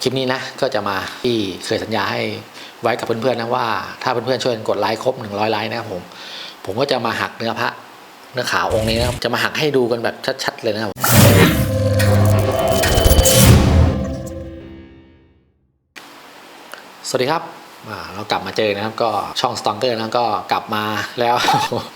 คลิปนี้นะก็จะมาที่เคยสัญญาให้ไว้กับเพื่อนๆนะว่า ถ้าเพื่อนๆช่วยกดไลค์ครบ 100 ไลค์นะครับผมผมก็จะมาหักเนื้อพระเนื้อขาวองค์นี้นะครับจะมาหักให้ดูกันแบบชัดๆเลยนะครับสวัสดีครับ เรากลับมาเจอนะครับก็ช่องสตองเกอร์นะก็กลับมาแล้ว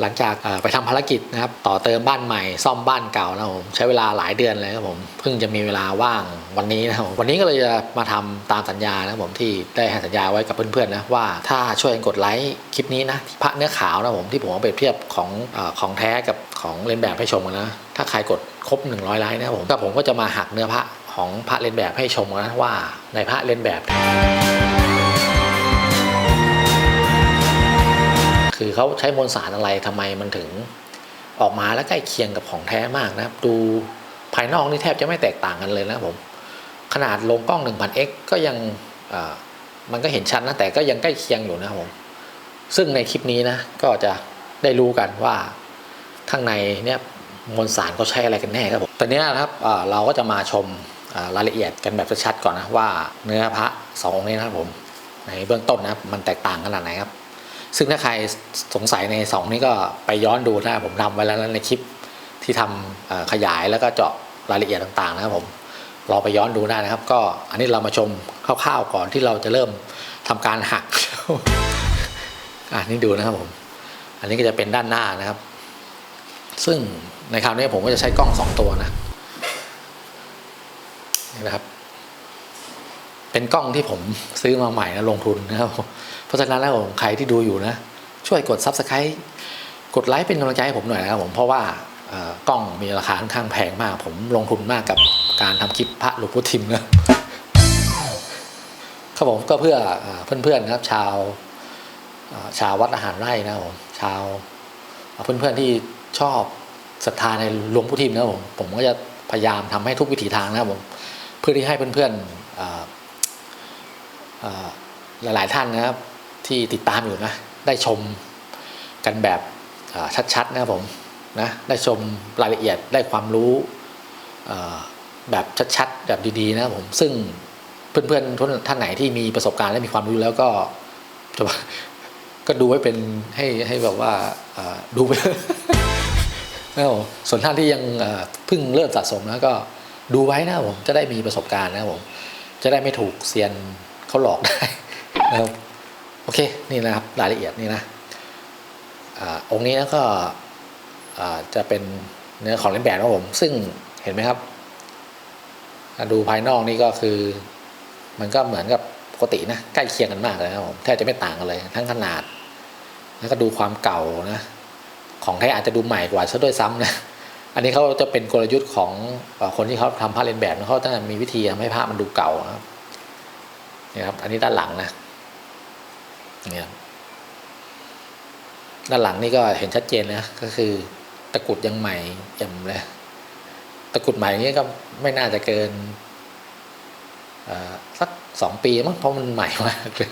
หลังจากไปทำภารกิจนะครับต่อเติมบ้านใหม่ ซ่อมบ้านเก่านะผมใช้เวลาหลายเดือนเลยครับผมเพิ่งจะมีเวลาว่างวันนี้นะครับวันนี้ก็เลยจะมาทำตามสัญญานะครับผมที่ได้ให้สัญญาไว้กับเพื่อนๆนะว่าถ้าช่วยกดไลค์คลิปนี้นะพระเนื้อขาวนะผมที่ผมเอาไปเปรียบเทียบของอของแท้กับของเล่นแบบให้ชมกันนะถ้าใครกดครบ 100ไลค์นะผมก็ผมก็จะมาหักเนื้อพระของพระเล่นแบบให้ชมกันนะว่าในพระเล่นแบบ คือเขาใช้มวลสารอะไรทำไมมันถึง ออกมาแล้วใกล้เคียงกับของแท้มากนะครับ ดูภายนอกนี่แทบจะไม่แตกต่างกันเลยนะผม ขนาดลงกล้อง 1000x ก็ยังมันก็เห็นชัดนนะแต่ก็ยังใกล้เคียงอยู่นะครับผม ซึ่งในคลิปนี้นะก็จะได้รู้กันว่าข้างในเนี่ยมวลสารเขาใช้อะไรกันแน่ครับผมตอนนี้นะครับเราก็จะมาชมรายละเอียดกันแบบชัดๆก่อนนะว่าเนื้อพระสององค์นี้นะครับผม ในเบื้องต้นนะครับมันแตกต่างขนาดไหนครับ ซึ่งถ้าใครสงสัยในสองนี้ก็ไปย้อนดูได้ผมทำไว้แล้วในคลิปที่ทำขยายแล้วก็เจาะรายละเอียดต่างๆนะครับผมลองไปย้อนดูได้นะครับ ก็อันนี้เรามาชมคร่าวๆก่อนที่เราจะเริ่มทำการหักอ่านี่ดูนะครับผม อันนี้ก็จะเป็นด้านหน้านะครับ ซึ่งในคราวนี้ผมก็จะใช้กล้องสองตัวนะนี่นะครับ เป็นกล้องที่ผมซื้อมาใหม่นะลงทุนนะครับ ราะฉะนั้นแล้วผมใครที่ดูอยู่นะ ช่วยกด Subscribe กดไลค์เป็นกำลังใจให้ผมหน่อยนะครับผมเพราะว่ากล้องมีราคาค่อนข้างแพงมาก ผมลงทุนมากกับการทำคลิปพระหลวงพ่อทิมนะครับผมก็เพื่อเพื่อนๆนะครับ ชาวชาววัดอาหารไร่นะครับผมชาวเพื่อนๆที่ชอบศรัทธาในหลวงพ่อทิมนะผมผมก็จะพยายามทำให้ทุกวิถีทางนะครับผมเพื่อที่ให้เพื่อนๆหลายๆท่านนะครับ ที่ติดตามอยู่นะ ได้ชมกันแบบชัดๆนะครับผมนะได้ชมรายละเอียดได้ความรู้แบบชัดๆแบบดีๆนะครับผมซึ่งเพื่อนๆท่านไหนที่มีประสบการณ์และมีความรู้แล้วก็จะก็ดูไว้เป็นให้ให้แบบว่าดูไปนะครับผมส่วนท่านที่ยังเพิ่งเริ่มสะสมนะก็ดูไว้นะผมจะได้มีประสบการณ์นะผมจะได้ไม่ถูกเซียนเขาหลอกได้นะครับ โอเค นี่นะครับรายละเอียดนี่นะอองค์นี้นะก็จะเป็นเนื้อของเล่นแบบนะครับผม ซึ่งเห็นไหมครับ ดูภายนอกนี่ก็คือ มันก็เหมือนกับปกตินะใกล้เคียงกันมากเลยครับผมแทบจะไม่ต่างกันเลย ทั้งขนาด แล้วก็ดูความเก่านะของแท้อาจจะดูใหม่กว่าซะด้วยซ้ำนะอันนี้เขาจะเป็นกลยุทธ์ของคนที่เขาทำผ้าเลียนแบบเขาจะมีวิธีทำให้ผ้ามันดูเก่านะครับนี่ครับ อันนี้ด้านหลังนะ เนี่ยด้านหลังนี่ก็เห็นชัดเจนนะก็คือตะกุดยังใหม่เอี่ยมเลยตะกุดใหม่นี่ก็ไม่น่าจะเกินสักสองปีมั้งเพราะมันใหม่มากเลย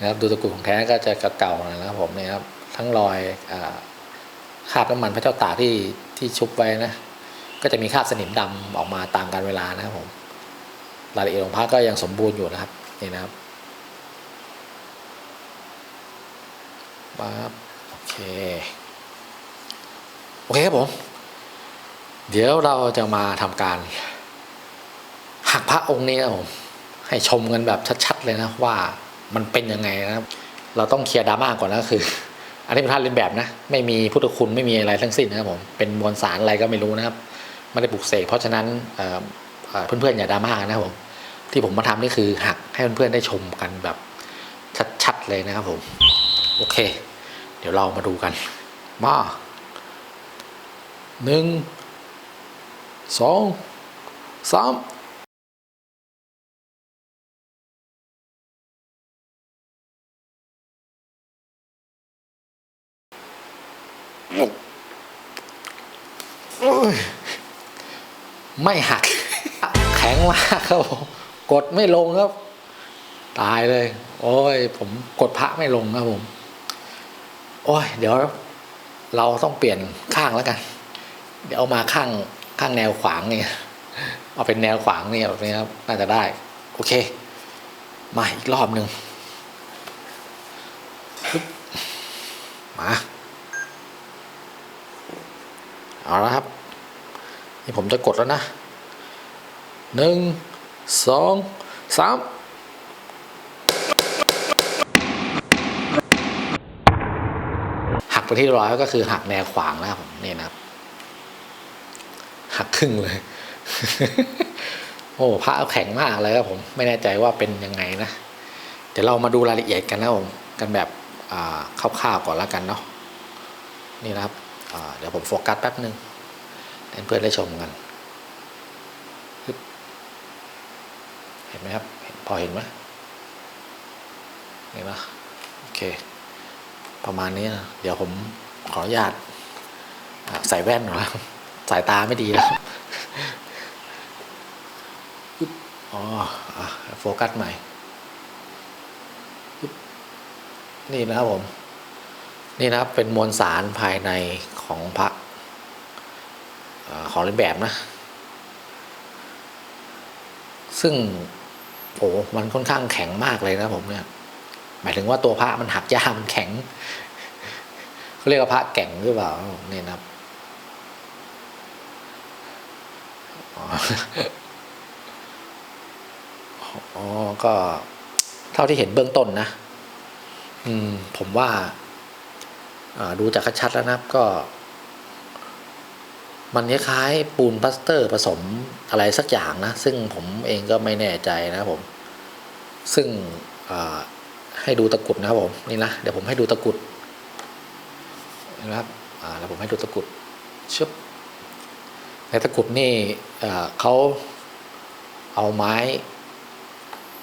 นะครับดูตะกุดของแท้ก็จะเก่าๆนะครับผมเนี่ยครับทั้งรอยอคราบน้ำมันพระเจ้าตากที่ที่ชุบไว้นะ ก็จะมีคราบสนิมดำออกมาตามกาลเวลานะครับผมรายละเอียดของพระก็ยังสมบูรณ์อยู่นะครับนี่นะครับ ปั๊บโอเค โอเคครับผม เดี๋ยวเราจะมาทำการ หักพระองค์นี้นะครับผม ให้ชมกันแบบชัดๆเลยนะว่ามันเป็นยังไงนะครับ เราต้องเคลียร์ดราม่าก่อนนะคือ อันนี้เป็นท่านเรียนแบบนะ ไม่มีพุทธคุณไม่มีอะไรทั้งสิ้นนะครับผม เป็นมวลสารอะไรก็ไม่รู้นะครับ ไม่ได้ปลุกเสกเพราะฉะนั้นเพื่อนๆอย่าดราม่ากันนะครับผมที่ผมมาทำนี่คือหักให้เพื่อนๆได้ชมกันแบบชัดๆเลยนะครับผม โอเค เดี๋ยวเรามาดูกัน มาหนึ่งสองสามไม่หัก แข็งมากครับผมกดไม่ลงครับ ตายเลย โอ้ย ผมกดพระไม่ลงครับผม โอ้ยเดี๋ยวเราต้องเปลี่ยนข้างแล้วกัน เดี๋ยวเอามาข้างข้างแนวขวางเนี่ยเอาเป็นแนวขวางเนี่ยแบบนี้ครับน่าจะได้ โอเค มาอีกรอบหนึ่งมาเอาละครับ นี่ผมจะกดแล้วนะหนึ่งสองสาม หัก ไปที่ร้อยก็คือหักแนวขวางแล้วผมนี่นะครับ หักครึ่งเลย โอ้พระแข็งมากเลยครับผม ไม่แน่ใจว่าเป็นยังไงนะ เดี๋ยวเรามาดูรายละเอียดกันนะผมกันแบบอ่าคร่าวๆก่อนแล้วกันเนาะนี่นะครับเดี๋ยวผมโฟกัสแป๊บนึงให้เพื่อนได้ชมกัน เห็นไหมครับเห็นพอเห็นไหมนี่นะโอเค ประมาณนี้นะเดี๋ยวผมขออนุญาตใส่แว่นหน่อยสายตาไม่ดีแล้วอ๋อโฟกัสใหม่ นี่นะครับผม นี่นะครับเป็นมวลสารภายในของพระของเล่นแบบนะ ซึ่งโอ้มันค่อนข้างแข็งมากเลยนะผมเนี่ย หมายถึงว่าตัวพระมันหักยามันแข็งเขาเรียกว่าพระแก่งหรือเปล่าเนี่ยนะครับอ๋อก็เท่าที่เห็นเบื้องต้นนะ อืม ผมว่าดูจากชัดแล้วนะครับก็ มันคล้ายปูนพลาสเตอร์ผสมอะไรสักอย่างนะ ซึ่งผมเองก็ไม่แน่ใจนะครับผม ซึ่งอ ให้ดูตะกุดนะครับผมนี่นะเดี๋ยวผมให้ดูตะกุดนะครับอ่าแล้วผมให้ดูตะกุดชึบในตะกุดนี่เอ่อเขาเอาไม้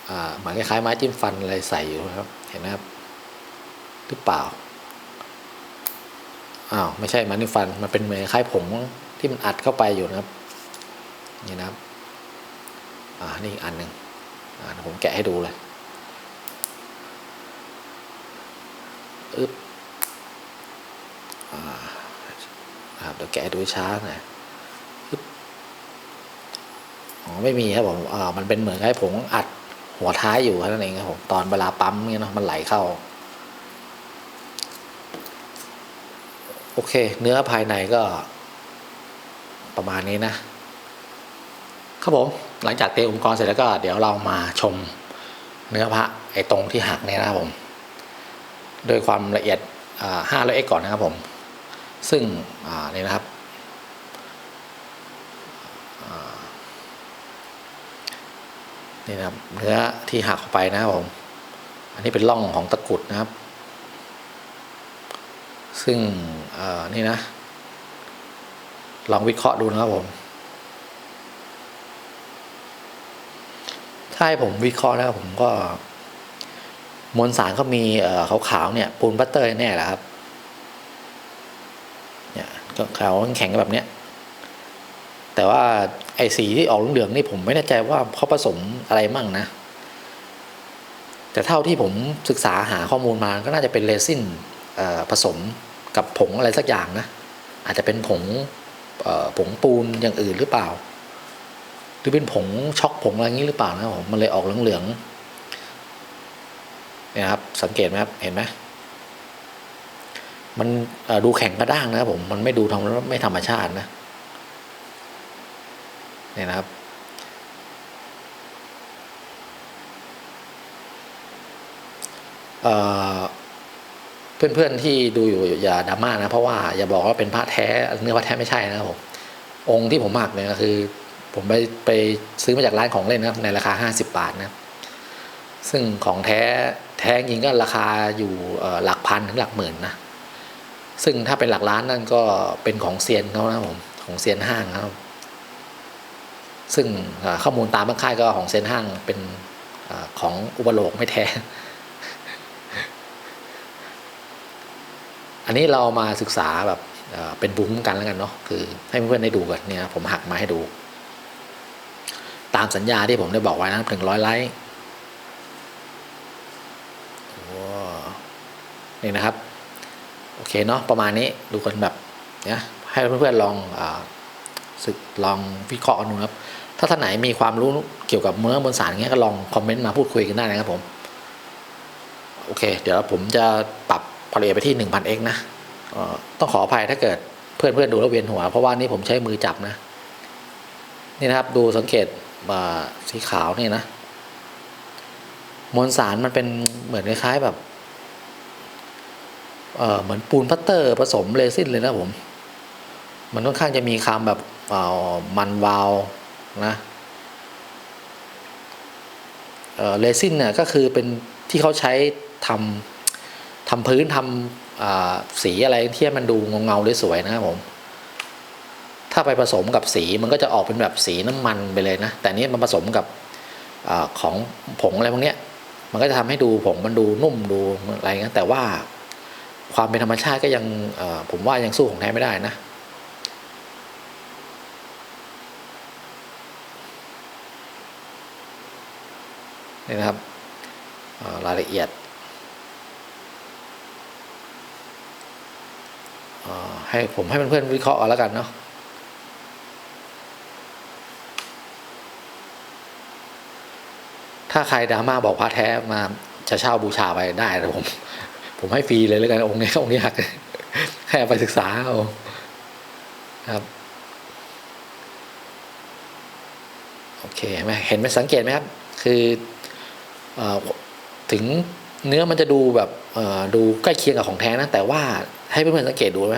อ่าเหมือนคล้ายๆไม้จิ้มฟันอะไรใส่อยู่นะครับเห็นไหมครับหรือเปล่าอ้าวไม่ใช่ไมันนี่ฟันมันเป็นเหมือนคล้ายผงที่มันอัดเข้าไปอยู่นะครับนี่นะครับอ่านี่อีกอันหนึ่งอ่าผมแกะให้ดูเลย อึ๊บอ่าครับเดี๋ยวแกะให้ดูช้าหน่อยอึ๊บอ๋อไม่มีครับผมอ่ามันเป็นเหมือนคล้ผงอัดหัวท้ายอยู่แค่นั้นเองครับผมตอนเวลาปั๊มเนี่ยเนาะมันไหลเข้า โอเค เนื้อภายในก็ ประมาณนี้นะ ครับผมหลังจากเตรียมอุปกรณ์เสร็จแล้วก็เดี๋ยวเรามาชมเนื้อพระไอ้ตรงที่หักเนี่ยนะครับผม โดยความละเอียดห้าร้อยเอก่อนนะครับผม ซึ่งนี่นะครับนี่นะครับเนื้อที่หักออกไปนะครับผม อันนี้เป็นร่องของตะกุดนะครับ ซึ่งนี่นะ ลองวิเคราะห์ดูนะครับผมถ้าให้ผมวิเคราะห์นะครับผมก็ มวลสารเขามีเอ่อขาวๆเนี่ยปูนบัตเตอร์แน่แหละครับเนี่ยก็ขาวแข็งแบบเนี้ยแต่ว่าไอ้สีที่ออกเหลืองๆนี่ผมไม่แน่ใจว่าเขาผสมอะไรมั่งนะ แต่เท่าที่ผมศึกษาหาข้อมูลมาก็น่าจะเป็นเรซินผสมกับผงอะไรสักอย่างนะ อาจจะเป็นผงผงปูนอย่างอื่นหรือเปล่า หรือเป็นผงช็อกผงอะไรอย่างนี้หรือเปล่านะผมมันเลยออกเหลืองๆ นี่ยครับสังเกตไหมครับเห็นไหมมันดูแข็งกระด้างนะครับผมมันไม่ดูทำไม่ธรรมชาตินะเนี่ยนะครับเอ่อเพื่อนๆที่ดูอยู่อย่าดราม่านะ เพราะว่าอย่าบอกว่าเป็นพระแท้เนื้อพระแท้ไม่ใช่นะครับผมองค์ที่ผมหมักเนี่ยคือ ผมไปไปซื้อมาจากร้านของเล่นนะในราคาห้าสิบบาทนะ ซึ่งของแท้ แท้จริงก็ราคาอยู่หลักพันถึงหลักหมื่นนะ ซึ่งถ้าเป็นหลักล้านนั่นก็เป็นของเซียนเขานะผมของเซียนห้างครับ ซึ่งข้อมูลตามบ้านค่ายก็ของเซียนห้างเป็นอของอุปโลกไม่แท้ อันนี้เรามาศึกษาแบบเอ่อเป็นบุ้มกันแล้วกันเนาะคือให้เพื่อนๆได้ดูกันเนี่ยผมหักมาให้ดู ตามสัญญาที่ผมได้บอกไว้นะถึงร้อยไลค์โอ้ นี่นะครับ โอเคเนาะประมาณนี้ดูกันแบบเนี่ยให้เพื่อนๆลองอศึกลองวิเคราะห์ดูครับ ถ้าท่านไหนมีความรู้เกี่ยวกับเนื้อมวลสารอย่างเงี้ยก็ลองคอมเมนต์มาพูดคุยกันได้นะครับผม โอเค เดี๋ยวผมจะปรับพลังไปที่ 1000x นะเอ่อต้องขออภัยถ้าเกิดเพื่อนเพื่อนๆดูแล้วเวียนหัว เพราะว่านี่ผมใช้มือจับนะ นี่นะครับดูสังเกตสีขาวนี่นะ มวลสารมันเป็นเหมือนคล้ายๆแบบ เหมือนปูนพัตเตอร์ผสมเรซินเลยนะผม มันค่อนข้างจะมีคำแบบมันวาวนะเรซินเนี่ยก็คือเป็นที่เขาใช้ทำทำพื้นทำสีอะไรที่มันดูเงาเงาสวยๆนะครับผม ถ้าไปผสมกับสีมันก็จะออกเป็นแบบสีน้ำมันไปเลยนะ แต่นี้มันผสมกับอของผงอะไรพวกนี้มันก็จะทำให้ดูผงมันดูนุ่มดูอะไรเงี้ยแต่ว่า ความเป็นธรรมชาติก็ยังผมว่ายังสู้ของแท้ไม่ได้นะนี่นะครับรายละเอียด ให้ผมให้เพื่อนๆวิเคราะห์เอาแล้วกันเนาะถ้าใครดราม่าบอกพระแท้มาจะเช่าบูชาไปได้แต่ผม ผมให้ฟรีเลยแล้วกันองค์นี้องค์นี้หักให้ไปศึกษาเอาครับโอเคเห็นไหมเห็นไหมสังเกตไหมครับ คืออถึงเนื้อมันจะดูแบบดูใกล้เคียงกับของแท้นะแต่ว่าให้เพื่อนๆสังเกตดูไหม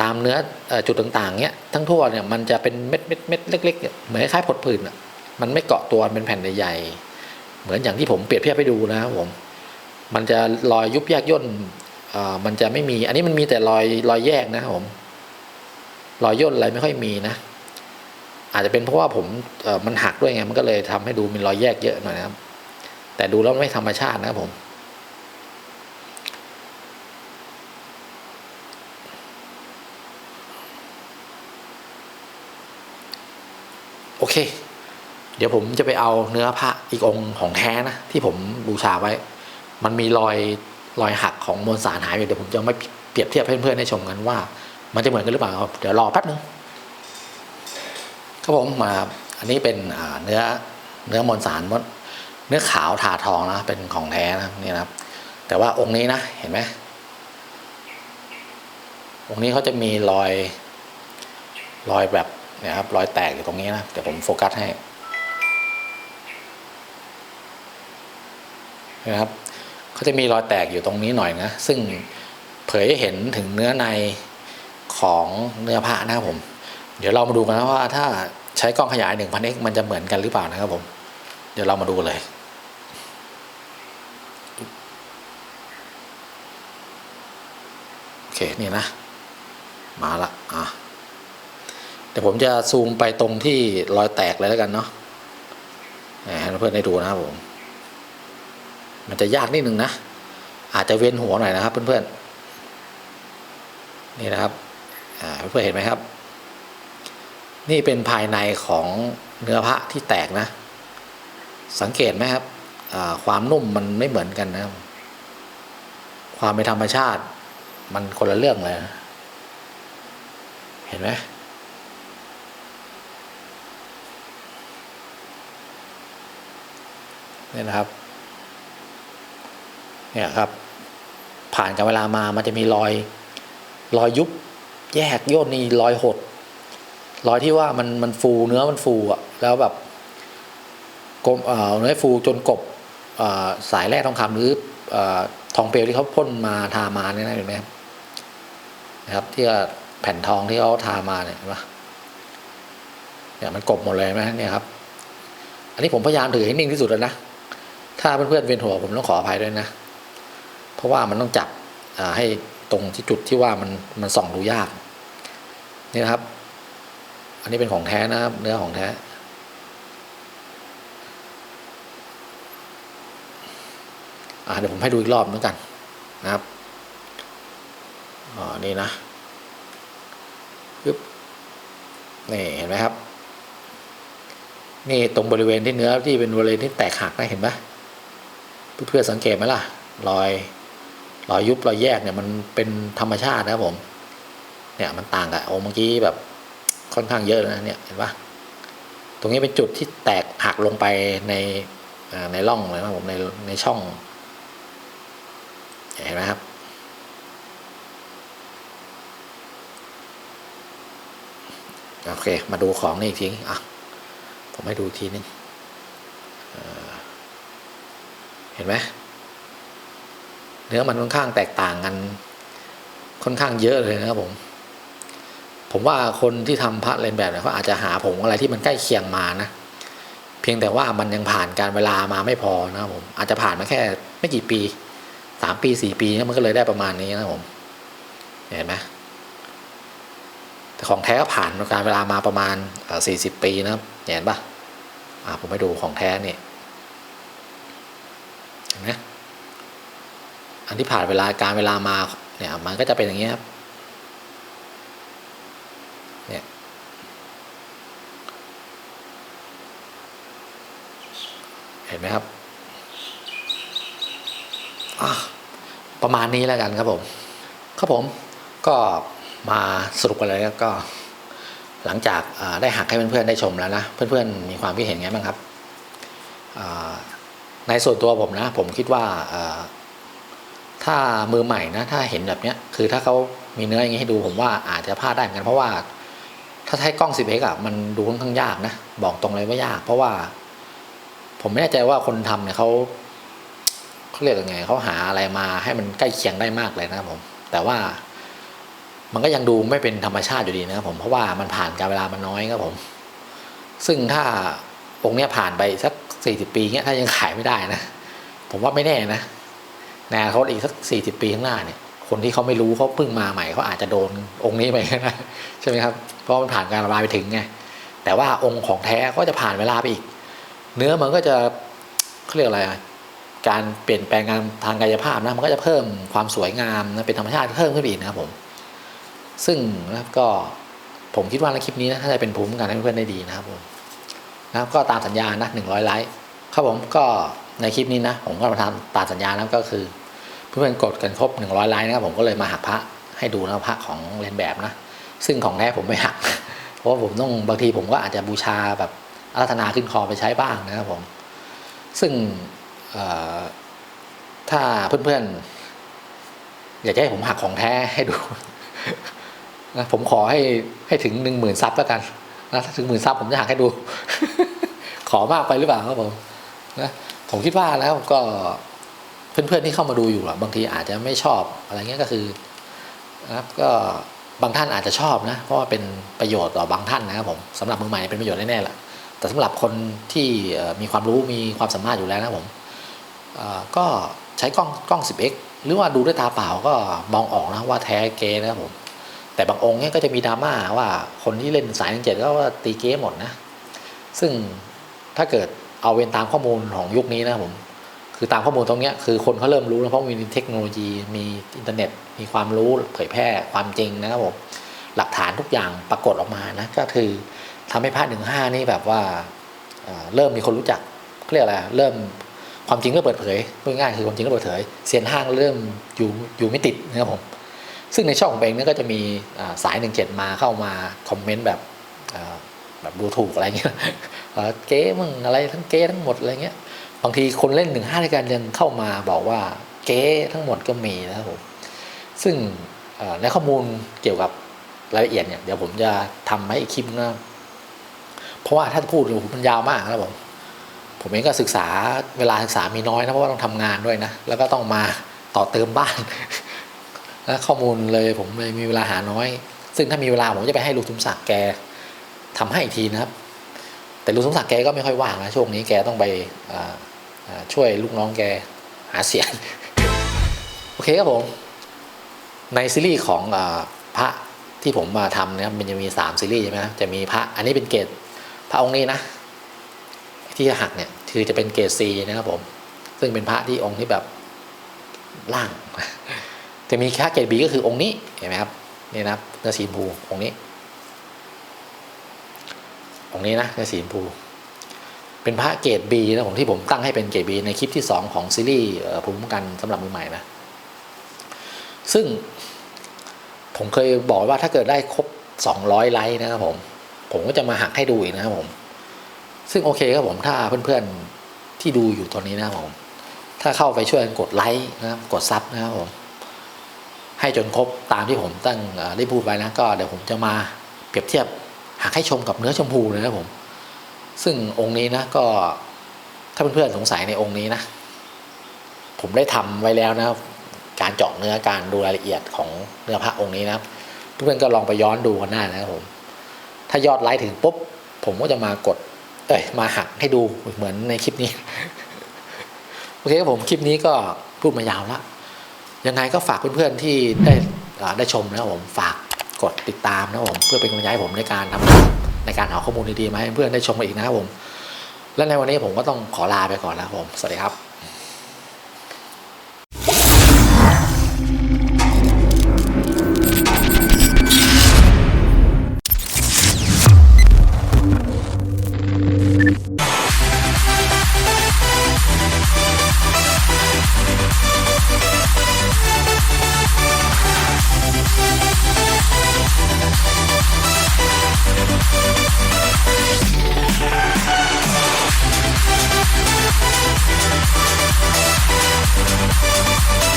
ตามเนื้ออจุดต่างๆเนี้ยทั้งทั่วเนี่ยมันจะเป็นเม็ดเม็ดเม็ดเล็กๆเนี่ยเหมือนคล้ายๆผดผื่นอะมันไม่เกาะตัวเป็นแผ่นใหญ่ๆเหมือนอย่างที่ผมเปรียบเทียบให้ดูนะครับผม มันจะรอยยุบแยกย่นมันจะไม่มี อันนี้มันมีแต่รอยรอยแยกนะครับผมรอยย่นอะไรไม่ค่อยมีนะ อาจจะเป็นเพราะว่าผมมันหักด้วยไงมันก็เลยทำให้ดูมีรอยแยกเยอะหน่อยนะครับ แต่ดูแล้วไม่ธรรมชาตินะครับผมโอเค เดี๋ยวผมจะไปเอาเนื้อพระอีกองค์ของแท้นะ ที่ผมบูชาไว้ มันมีรอยรอยหักของมวลสารหายอยู่เดี๋ยวผมจะไม่เปรียบเทียบให้เพื่อนๆได้ชมกันว่า มันจะเหมือนกันหรือเปล่าเดี๋ยวรอแป๊บนึงครับผมมาอันนี้เป็นเนื้อเนื้อมวลสารเนื้อขาวทาทองนะเป็นของแท้นะนี่นะครับ แต่ว่าองค์นี้นะเห็นไหมองค์นี้เขาจะมีรอยรอยแบบเนี่ยครับรอยแตกอยู่ตรงนี้นะเดี๋ยวผมโฟกัสให้นะครับ เขาจะมีรอยแตกอยู่ตรงนี้หน่อยนะ ซึ่งเผยให้เห็นถึงเนื้อในของเนื้อผ้านะครับผม เดี๋ยวเรามาดูกันนะว่าถ้าใช้กล้องขยาย 1000x มันจะเหมือนกันหรือเปล่านะครับผม เดี๋ยวเรามาดูเลยโอเคนี่นะ มาละอะเดี๋ยวผมจะซูมไปตรงที่รอยแตกเลยแล้วกันเนาะให้เพื่อนได้ดูนะครับผม มันจะยากนิดนึงนะ อาจจะเวียนหัวหน่อยนะครับ เพื่อนๆนี่นะครับเพื่อนๆเห็นไหมครับ นี่เป็นภายในของเนื้อพระที่แตกนะ สังเกตไหมครับความนุ่มมันไม่เหมือนกันนะครับความเป็นธรรมชาติ มันคนละเรื่องเลยนะเห็นไหมนี่นะครับ เนี่ยครับ ผ่านกับเวลามามันจะมีรอยรอยยุบแยกย่นนี่รอยหดรอยที่ว่ามันมันฟูเนื้อมันฟูอะแล้วแบบกลมเอ่อเนื้อฟูจนกบสายแร่ทองคำหรืออทองเปลวที่เขาพ่นมาทามาเนี่ยนะเห็นไหมครับนะครับที่แผ่นทองที่เขาทามาเนี่ยเห็นปะเนี่ยมันกบหมดเลยเห็นไหมเนี่ยครับ อันนี้ผมพยายามถือให้นิ่งที่สุดแล้วนะ ถ้าเพื่อนๆเวียนหัวผมต้องขออภัยด้วยนะ ราะว่ามันต้องจับให้ตรงที่จุดที่ว่ามันมันส่องดูยากนี่นะครับ อันนี้เป็นของแท้นะครับเนื้อของแท้อ่เดี๋ยวผมให้ดูอีกรอบนึงกันนะครับอ๋อนี่นะปึ๊บนี่เห็นไหมครับ นี่ตรงบริเวณที่เนื้อที่เป็นบริเวณที่แตกหักนะเห็นไหมเพื่อนๆสังเกตไหมล่ะ รอย รอยยุบรอยแยกเนี่ยมันเป็นธรรมชาตินะครับผม เนี่ยมันต่างกับองค์เมื่อกี้แบบค่อนข้างเยอะนะเนี่ยเห็นปะตรงนี้เป็นจุดที่แตกหักลงไปในในร่องเลยนะครับผมในในช่องเห็นไหมครับโอเค มาดูของนี่อีกทีอะผมให้ดูทีนึงเห็นไหม เนื้อมันค่อนข้างแตกต่างกัน ค่อนข้างเยอะเลยนะครับผม ผมว่าคนที่ทำพระเลนแบบเนี่ยเขาอาจจะหาผงอะไรที่มันใกล้เคียงมานะเพียงแต่ว่ามันยังผ่านการเวลามาไม่พอนะครับผมอาจจะผ่านมาแค่ไม่กี่ปีสามปีสี่ปีนะมันก็เลยได้ประมาณนี้นะผมเห็นไหมแต่ของแท้ก็ผ่านการเวลามาประมาณสี่สิบปีนะครับเห็นปะผมไปดูของแท้นี่เห็นไหม อันที่ผ่านเวลาการเวลามาเนี่ยมันก็จะเป็นอย่างนี้ครับเนี่ยเห็นไหมครับประมาณนี้แล้วกันครับผมครับผมก็มาสรุปกันเลยครับก็ หลังจากได้หักให้เพื่อนๆได้ชมแล้วนะ เพื่อนๆมีความคิดเห็นไงบ้างครับในส่วนตัวผมนะ ผมคิดว่า ถ้ามือใหม่นะถ้าเห็นแบบเนี้ยคือถ้าเขามีเนื้ออย่างนี้ให้ดูผมว่าอาจจะพลาดได้เหมือนกันเพราะว่า ถ้าใช้กล้อง 10x อะมันดูค่อนข้างยากนะ บอกตรงเลยว่ายาก เพราะว่า ผมไม่แน่ใจว่าคนทำเนี่ยเขาเขาเรียกยังไงเขาหาอะไรมาให้มันใกล้เคียงได้มากเลยนะครับผม แต่ว่า มันก็ยังดูไม่เป็นธรรมชาติอยู่ดีนะครับผมเพราะว่ามันผ่านการเวลามันน้อยครับผม ซึ่งถ้าองค์เนี้ยผ่านไปสักสี่สิบปีเงี้ยถ้ายังขายไม่ได้นะผมว่าไม่แน่นะ ในอนาคตอีกสักสี่สิบปีข้างหน้าเนี่ยคนที่เขาไม่รู้เขาเพิ่งมาใหม่เขาอาจจะโดนองค์นี้ไปก็ได้ใช่ไหมครับเพราะมันผ่านการระบายไปถึงไงแต่ว่าองค์ของแท้ก็จะผ่านเวลาไปอีก เนื้อมันก็จะเขาเรียกอะไรการเปลี่ยนแปลงงานทางกายภาพนะมันก็จะเพิ่มความสวยงามนะเป็นธรรมชาติเพิ่มขึ้นไปอีกนะครับผม ซึ่งนะครับก็ผมคิดว่าในคลิปนี้นะถ้าจะเป็นภูมิกันให้เพื่อนได้ดีนะครับผมนะครับก็ตามสัญญานะหนึ่งร้อยไลค์ครับผมก็ในคลิปนี้นะผมก็มาทำตามสัญญานะก็คือ เพื่อนกดกันครบหนึ่งร้อยไลค์นะครับผมก็เลยมาหักพระให้ดูนะพระของเรียนแบบนะ ซึ่งของแท้ผมไม่หัก เพราะว่าผมต้องบางทีผมก็อาจจะบูชาแบบอารัธนาขึ้นคอไปใช้บ้างนะครับผม ซึ่งถ้าเพื่อนๆ อยากจะให้ผมหักของแท้ให้ดูนะผมขอให้ให้ถึงหนึ่งหมื่นซับแล้วกันนะถ้าถึงหมื่นซับผมจะหักให้ดู ขอมากไปหรือเปล่าครับผมนะผมคิดว่าแล้วก็ เพื่อนๆที่เข้ามาดูอยู่อะบางทีอาจจะไม่ชอบอะไรเงี้ยก็คือนะครับก็บางท่านอาจจะชอบนะเพราะว่าเป็นประโยชน์ต่อบางท่านนะครับผมสำหรับมือใหม่เป็นประโยชน์แน่ๆแหละแต่สำหรับคนที่มีความรู้มีความสามารถอยู่แล้วนะผมก็ใช้กล้องกล้อง 10x หรือว่าดูด้วยตาเปล่าก็มองออกนะว่าแท้เกนะครับผมแต่บางองค์เนี่ยก็จะมีดราม่าว่าคนที่เล่นสายหนึ่งเจ็ดก็ว่าตีเก๊หมดนะ ซึ่งถ้าเกิดเอาเป็นตามข้อมูลของยุคนี้นะผม คือตามข้อมูลตรงนี้คือคนเขาเริ่มรู้แล้วเพราะมีเทคโนโลยี มีอินเทอร์เน็ต มีความรู้เผยแพร่ความจริงนะครับผมหลักฐานทุกอย่างปรากฏออกมานะก็คือทำให้พระหนึ่งห้านี่แบบว่าเริ่มมีคนรู้จักเรียกอะไรเริ่มความจริงเริ่มเปิดเผยพูดง่ายๆคือความจริงเริ่มเปิดเผยเซียนห้างเริ่มอยู่อยู่ไม่ติดนะครับผมซึ่งในช่องของเองนี่ก็จะมีสายหนึ่งเจ็ดมาเข้ามาคอมเมนต์แบบแบบดูถูกอะไรเงี้ยเอ่อเก๊มึงอะไรทั้งเก๊ทั้งหมดอะไรเงี้ย บางทีคนเล่นหนึ่งห้าในการยังเข้ามาบอกว่าเก๊ทั้งหมดก็มีนะครับผมซึ่งในข้อมูลเกี่ยวกับรายละเอียดเนี่ยเดี๋ยวผมจะทำให้อีกคลิปนะเพราะว่าถ้าพูดเนี่ยโอ้โหมันยาวมากนะผมผมเองก็ศึกษาเวลาศึกษามีน้อยนะเพราะว่าต้องทำงานด้วยนะแล้วก็ต้องมาต่อเติมบ้านและข้อมูลเลยผมเลยมีเวลาหาน้อย ซึ่งถ้ามีเวลาผมจะไปให้ลุงสมศักดิ์แกทำให้อีกทีนะครับ แต่ลุงสมศักดิ์แกก็ไม่ค่อยว่างนะช่วงนี้แกต้องไปอ ช่วยลูกน้องแกหาเสียง โอเคครับผม ในซีรีส์ของอพระที่ผมมาทำนะครับมันจะมีสามซีรีส์ใช่ไหมจะมีพระอันนี้เป็นเกรดพระองค์นี้นะ ที่จะหักเนี่ยคือจะเป็นเกรดซีนะครับผม ซึ่งเป็นพระที่องค์ที่แบบล่าง จะมีแค่เกรดบีก็คือองค์นี้เห็นไหมครับนี่นะครับเนื้อสีชมพูองค์นี้ องค์นี้นะเนื้อสีชมพู เป็นพระเกรดบีนะผมที่ผมตั้งให้เป็นเกรดบีในคลิปที่สองของซีรีส์ภูมิคุ้มกันสำหรับมือใหม่นะ ซึ่งผมเคยบอกว่าถ้าเกิดได้ครบ 200 ไลค์นะครับผม ผมก็จะมาหักให้ดูอีกนะครับผม ซึ่งโอเคครับผมถ้าเพื่อนๆที่ดูอยู่ตอนนี้นะครับผม ถ้าเข้าไปช่วยกันกดไลค์นะครับกดซับนะครับผม ให้จนครบตามที่ผมตั้งได้พูดไว้นะก็เดี๋ยวผมจะมาเปรียบเทียบหากให้ชมกับเนื้อชมพูเลยนะครับผม ซึ่งองค์นี้นะก็ถ้าเพื่อนๆสงสัยในองค์นี้นะ ผมได้ทำไว้แล้วนะการเจาะเนื้อการดูรายละเอียดของเนื้อพระองค์นี้นะเพื่อนๆก็ลองไปย้อนดูกันได้นะครับผม ถ้ายอดไลค์ถึงปุ๊บผมก็จะมากด เอ้ยมาหักให้ดูเหมือนในคลิปนี้ โอเคครับผมคลิปนี้ก็พูดมายาวละยังไงก็ฝากเพื่อนๆที่ได้ได้ชมนะครับผมฝากกดติดตามนะครับผมเพื่อเป็นกำลังใจให้ผมในการทำ ในการหาข้อมูลดีๆมาให้เพื่อนได้ชมกันอีกนะครับผม และในวันนี้ผมก็ต้องขอลาไปก่อนแล้วครับผม สวัสดีครับ